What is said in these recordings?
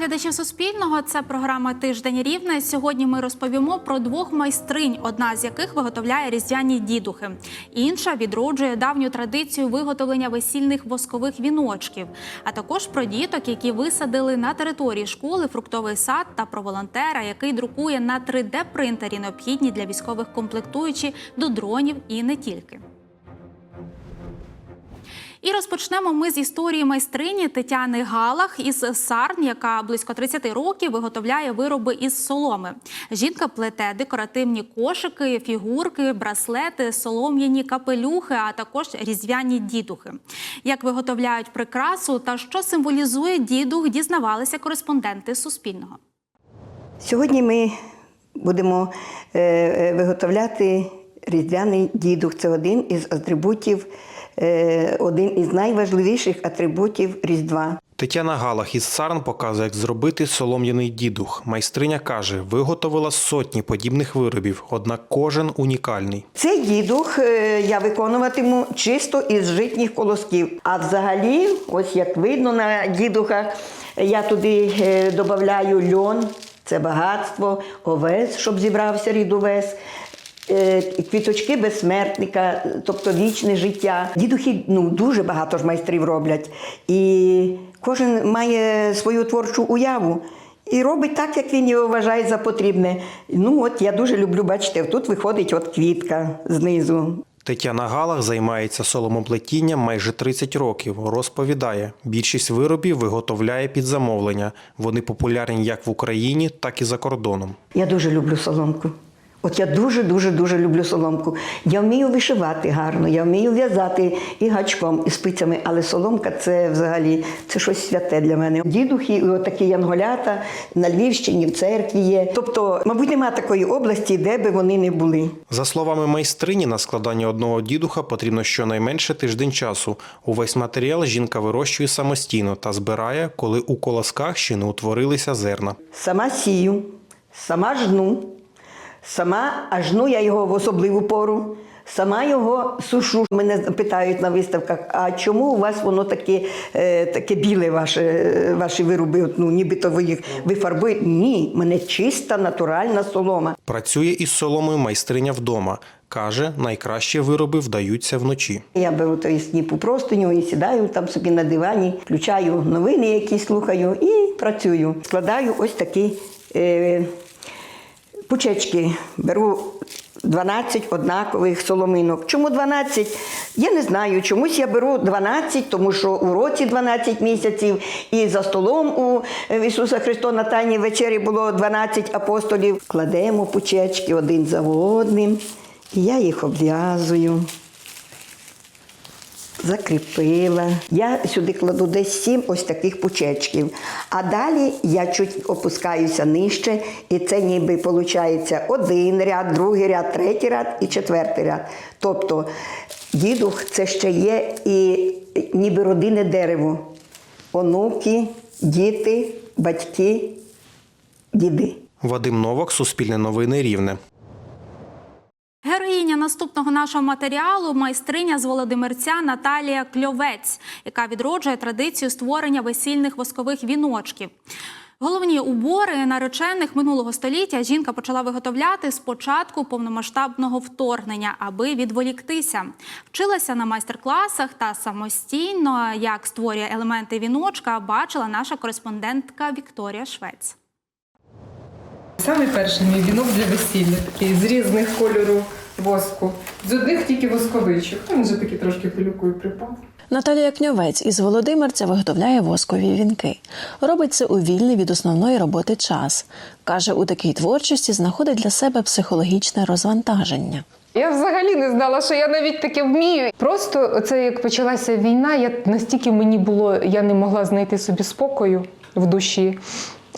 Глядачів Суспільного. Це програма Тиждень Рівне. Сьогодні ми розповімо про двох майстринь, одна з яких виготовляє різдвяні дідухи. Інша відроджує давню традицію виготовлення весільних воскових віночків, а також про діток, які висадили на території школи фруктовий сад та про волонтера, який друкує на 3D-принтері необхідні для військових комплектуючі до дронів і не тільки. І розпочнемо ми з історії майстрині Тетяни Галах із Сарн, яка близько 30 років виготовляє вироби із соломи. Жінка плете декоративні кошики, фігурки, браслети, солом'яні капелюхи, а також різдвяні дідухи. Як виготовляють прикрасу та що символізує дідух, дізнавалися кореспонденти Суспільного. Сьогодні ми будемо е, е, виготовляти різдвяний дідух. Це один із атрибутів, один із найважливіших атрибутів Різдва. Тетяна Галах із Сарн показує, як зробити солом'яний дідух. Майстриня каже, виготовила сотні подібних виробів, однак кожен унікальний. Цей дідух е, я виконуватиму чисто із житніх колосків. А взагалі, ось як видно на дідухах, я туди е, додаю льон, це багатство, овес, щоб зібрався рід овес. Е, Квіточки безсмертника, тобто вічне життя. Дідухи ну, дуже багато ж майстрів роблять. І кожен має свою творчу уяву. І робить так, як він його вважає за потрібне. Ну от я дуже люблю, бачите, тут виходить от квітка знизу. Тетяна Галах займається соломоплетінням майже 30 років. Розповідає, більшість виробів виготовляє під замовлення. Вони популярні як в Україні, так і за кордоном. Я дуже люблю соломку. От я дуже, дуже, дуже люблю соломку. Я вмію вишивати гарно, я вмію в'язати і гачком, і спицями, але соломка це взагалі це щось святе для мене. Дідухи, отакі янголята на Львівщині, в церкві є. Тобто, мабуть, немає такої області, де би вони не були. За словами майстрині, на складання одного дідуха потрібно щонайменше тиждень часу. Увесь матеріал жінка вирощує самостійно та збирає, коли у колосках ще не утворилися зерна. Сама сію, сама жну, сама а жну я його в особливу пору. Сама його сушу. Мене питають на виставках, а чому у вас воно таке, е, таке біле, ваше, е, ваші вироби? От, ну, нібито ви їх ви фарбуєте? Ні, мене чиста натуральна солома. Працює із соломою майстриня вдома. Каже, найкращі вироби вдаються вночі. Я беру той сніп у простиню і сідаю там собі на дивані, включаю новини, які слухаю, і працюю. Складаю ось такі е, пучечки. Беру 12 однакових соломинок. Чому 12? Я не знаю. Чомусь я беру 12, тому що у році 12 місяців, і за столом у Ісуса Христа на Тайній вечері було 12 апостолів. Кладемо пучечки один за одним, і я їх обв'язую закріпила. Я сюди кладу десь сім ось таких пучечків. А далі я чуть опускаюся нижче, і це ніби виходить один ряд, другий ряд, третій ряд і четвертий ряд. Тобто дідух це ще є і ніби родинне дерево. Онуки, діти, батьки, діди. Вадим Новак, Суспільне новини Рівне. Героїня наступного нашого матеріалу майстриня з Володимирця Наталія Кльовець, яка відроджує традицію створення весільних воскових віночків. Головні убори наречених минулого століття жінка почала виготовляти з початку повномасштабного вторгнення, аби відволіктися. Вчилася на майстер-класах та самостійно, як створює елементи віночка, бачила наша кореспондентка Вікторія Швець. Саме перший мій вінок для весілля, такий з різних кольорів воску. З одних тільки восковичок. Він вже такий трошки пилюкою припав. Наталія Кньовець із Володимирця виготовляє воскові вінки. Робить це у вільний від основної роботи час. Каже, у такій творчості знаходить для себе психологічне розвантаження. Я взагалі не знала, що я навіть таке вмію. Просто це як почалася війна, я настільки мені було, я не могла знайти собі спокою в душі.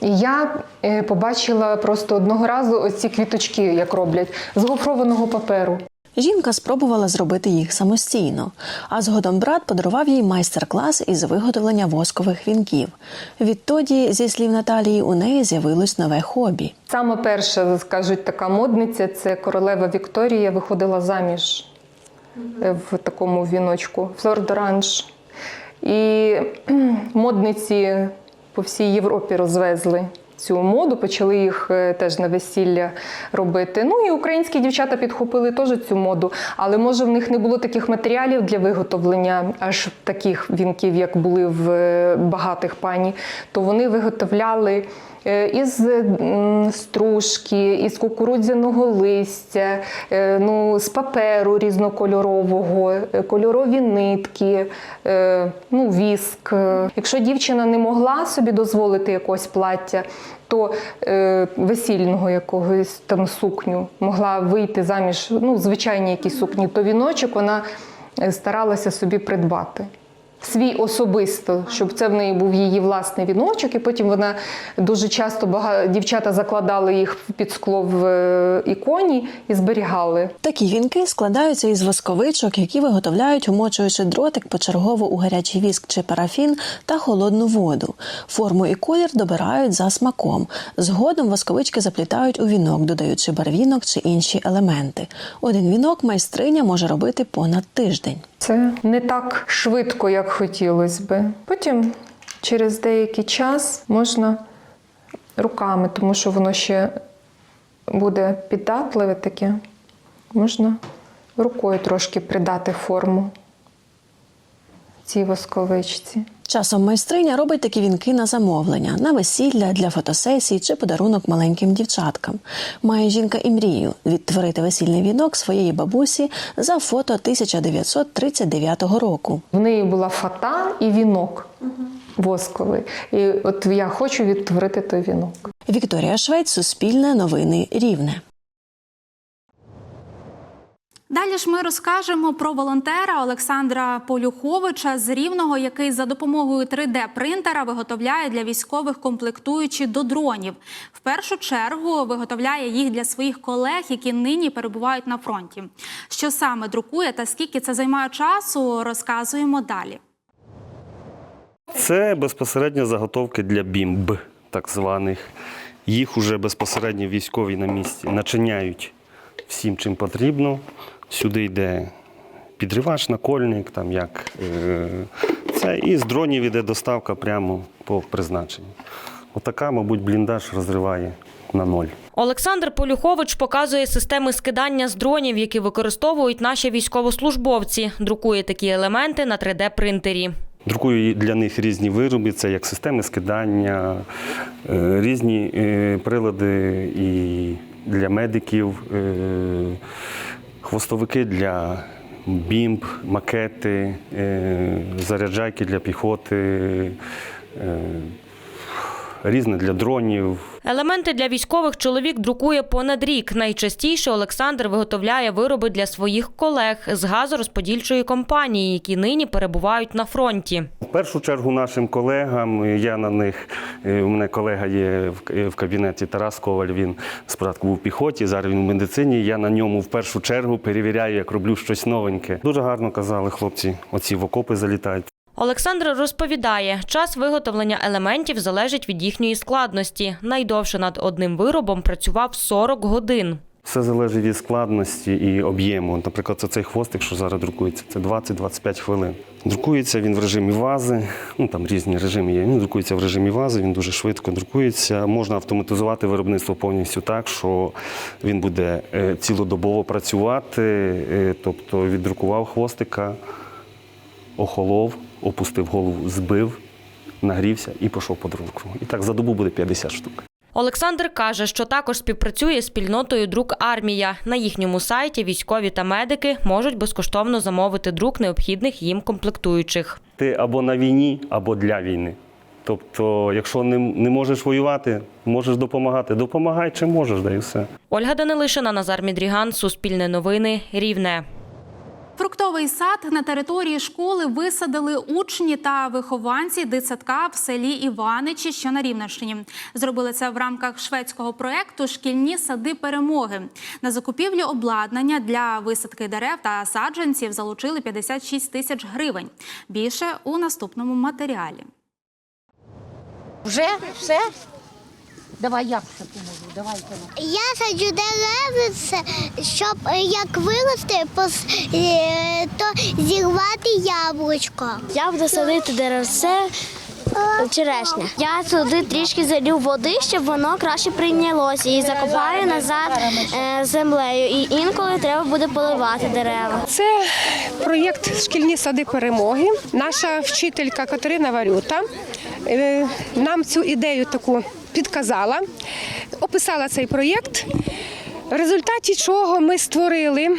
І я е, побачила просто одного разу ось ці квіточки, як роблять, з гофрованого паперу. Жінка спробувала зробити їх самостійно, а згодом брат подарував їй майстер-клас із виготовлення воскових вінків. Відтоді, зі слів Наталії, у неї з'явилось нове хобі. Саме перша, скажуть, така модниця це королева Вікторія виходила заміж е, в такому віночку, флор d'orange. І модниці по всій Європі розвезли цю моду, почали їх е, теж на весілля робити. Ну і українські дівчата підхопили теж цю моду, але може в них не було таких матеріалів для виготовлення аж таких вінків, як були в е, багатих пані, то вони виготовляли. Е, Із стружки, із кукурудзяного листя, е, ну, з паперу різнокольорового, е, кольорові нитки, ну, віск. Якщо дівчина не могла собі дозволити якось плаття, то е, весільного якогось там сукню могла вийти заміж, ну, звичайні якісь сукні, то віночок вона старалася собі придбати. Свій особисто, щоб це в неї був її власний віночок, і потім вона дуже часто бага... дівчата закладали їх під скло в е, іконі і зберігали. Такі вінки складаються із восковичок, які виготовляють, умочуючи дротик почергово у гарячий віск чи парафін та холодну воду. Форму і колір добирають за смаком. Згодом восковички заплітають у вінок, додаючи барвінок чи інші елементи. Один вінок майстриня може робити понад тиждень. Це не так швидко, як хотілося би. Потім через деякий час можна руками, тому що воно ще буде піддатливе таке. Можна рукою трошки придати форму цій восковичці. Часом майстриня робить такі вінки на замовлення, на весілля, для фотосесій чи подарунок маленьким дівчаткам. Має жінка і мрію відтворити весільний вінок своєї бабусі за фото 1939 року. В неї була фата і вінок восковий. І от я хочу відтворити той вінок. Вікторія Швець, Суспільне новини Рівне. Далі ж ми розкажемо про волонтера Олександра Полюховича з Рівного, який за допомогою 3D-принтера виготовляє для військових комплектуючі до дронів. В першу чергу виготовляє їх для своїх колег, які нині перебувають на фронті. Що саме друкує та скільки це займає часу, розказуємо далі. Це безпосередньо заготовки для бімб, так званих. Їх уже безпосередньо військові на місці начиняють всім, чим потрібно. Сюди йде підривач, накольник, там як е, це. І з дронів йде доставка прямо по призначенню. Отака, мабуть, бліндаж розриває на ноль. Олександр Полюхович показує системи скидання з дронів, які використовують наші військовослужбовці. Друкує такі елементи на 3D-принтері. Друкую для них різні вироби, це як системи скидання, е, різні е, прилади і для медиків, хвостовики для бімб, макети, е, заряджайки для піхоти, е, різне для дронів. Елементи для військових чоловік друкує понад рік. Найчастіше Олександр виготовляє вироби для своїх колег з газорозподільчої компанії, які нині перебувають на фронті. В першу чергу нашим колегам, я на них, е, у мене колега є в- в кабінеті Тарас Коваль, він спочатку був в піхоті, зараз він в медицині. Я на ньому в першу чергу перевіряю, як роблю щось новеньке. Дуже гарно казали хлопці, оці в окопи залітають. Олександр розповідає, час виготовлення елементів залежить від їхньої складності. Найдовше над одним виробом працював 40 годин. Все залежить від складності і об'єму. Наприклад, це цей хвостик, що зараз друкується, це 20-25 хвилин. Друкується він в режимі вази, ну там різні режими є. Він друкується в режимі вази, він дуже швидко друкується. Можна автоматизувати виробництво повністю так, що він буде е, цілодобово працювати, е, тобто віддрукував хвостика, охолов, опустив голову, збив, нагрівся і пішов по друку. І так за добу буде 50 штук. Олександр каже, що також співпрацює з спільнотою Друк Армія. На їхньому сайті військові та медики можуть безкоштовно замовити друк необхідних їм комплектуючих. Ти або на війні, або для війни. Тобто, якщо не, не можеш воювати, можеш допомагати. Допомагай чим можеш, да і все. Ольга Данилишина, Назар Мідріган, Суспільне новини, Рівне. Фруктовий сад на території школи висадили учні та вихованці дитсадка в селі Іваничі, що на Рівненщині. Зробили це в рамках шведського проекту Шкільні сади перемоги. На закупівлю обладнання для висадки дерев та саджанців залучили 56 тисяч гривень. Більше у наступному матеріалі. Вже? Все? Давай я все поможу, давай. Я саджу дерева, щоб е, як виросте, пос- е, то зірвати яблучко. Я буду садити деревце черешня. Я туди трішки залю води, щоб воно краще прийнялося і закопаю назад е, землею. І інколи треба буде поливати дерева. Це проєкт Шкільні сади перемоги. Наша вчителька Катерина Варюта е, нам цю ідею таку підказала, описала цей проєкт, в результаті чого ми створили.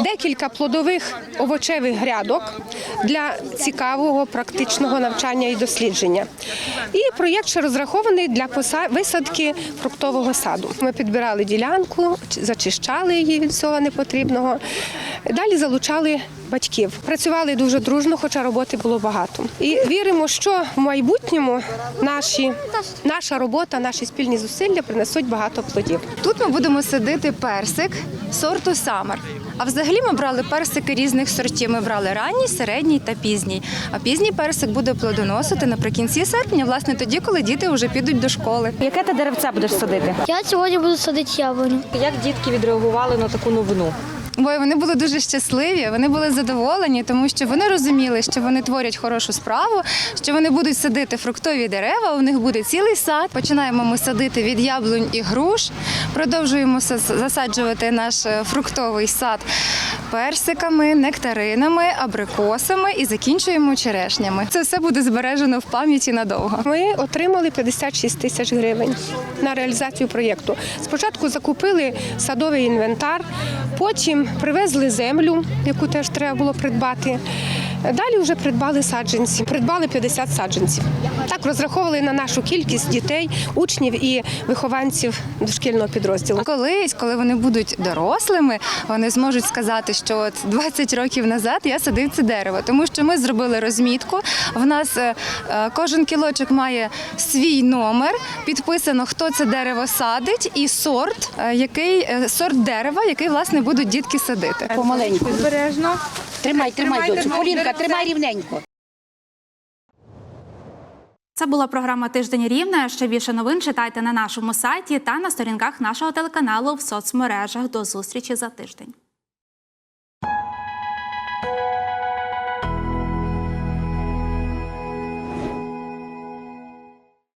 Декілька плодових овочевих грядок для цікавого практичного навчання і дослідження. І проєкт ще розрахований для висадки фруктового саду. Ми підбирали ділянку, зачищали її від всього непотрібного. Далі залучали батьків. Працювали дуже дружно, хоча роботи було багато. І віримо, що в майбутньому наші, наша робота, наші спільні зусилля принесуть багато плодів. Тут ми будемо садити персик сорту Самер. А взагалі ми брали персики різних сортів. Ми брали ранній, середній та пізній. А пізній персик буде плодоносити наприкінці серпня, власне, тоді, коли діти вже підуть до школи. Яке ти деревце будеш садити? Я сьогодні буду садити яблуню. Як дітки відреагували на таку новину? Бо вони були дуже щасливі, вони були задоволені, тому що вони розуміли, що вони творять хорошу справу, що вони будуть садити фруктові дерева. У них буде цілий сад. Починаємо ми садити від яблунь і груш. Продовжуємо засаджувати наш е, фруктовий сад персиками, нектаринами, абрикосами і закінчуємо черешнями. Це все буде збережено в пам'яті надовго. Ми отримали 56 тисяч гривень на реалізацію проєкту. Спочатку закупили садовий інвентар, потім привезли землю, яку теж треба було придбати. Далі вже придбали саджанці, придбали 50 саджанців. Так розраховували на нашу кількість дітей, учнів і вихованців дошкільного підрозділу. Колись, коли вони будуть дорослими, вони зможуть сказати, що от 20 років назад я садив це дерево, тому що ми зробили розмітку. В нас е, е, кожен кілочок має свій номер, підписано, хто це дерево садить, і сорт, е, який сорт дерева, який власне будуть дітки садити. Помаленьку. Обережно. Тримай, тримай, дочку. Полінка, тримай рівненько. Це була програма Тиждень Рівне. Ще більше новин читайте на нашому сайті та на сторінках нашого телеканалу в соцмережах. До зустрічі за тиждень.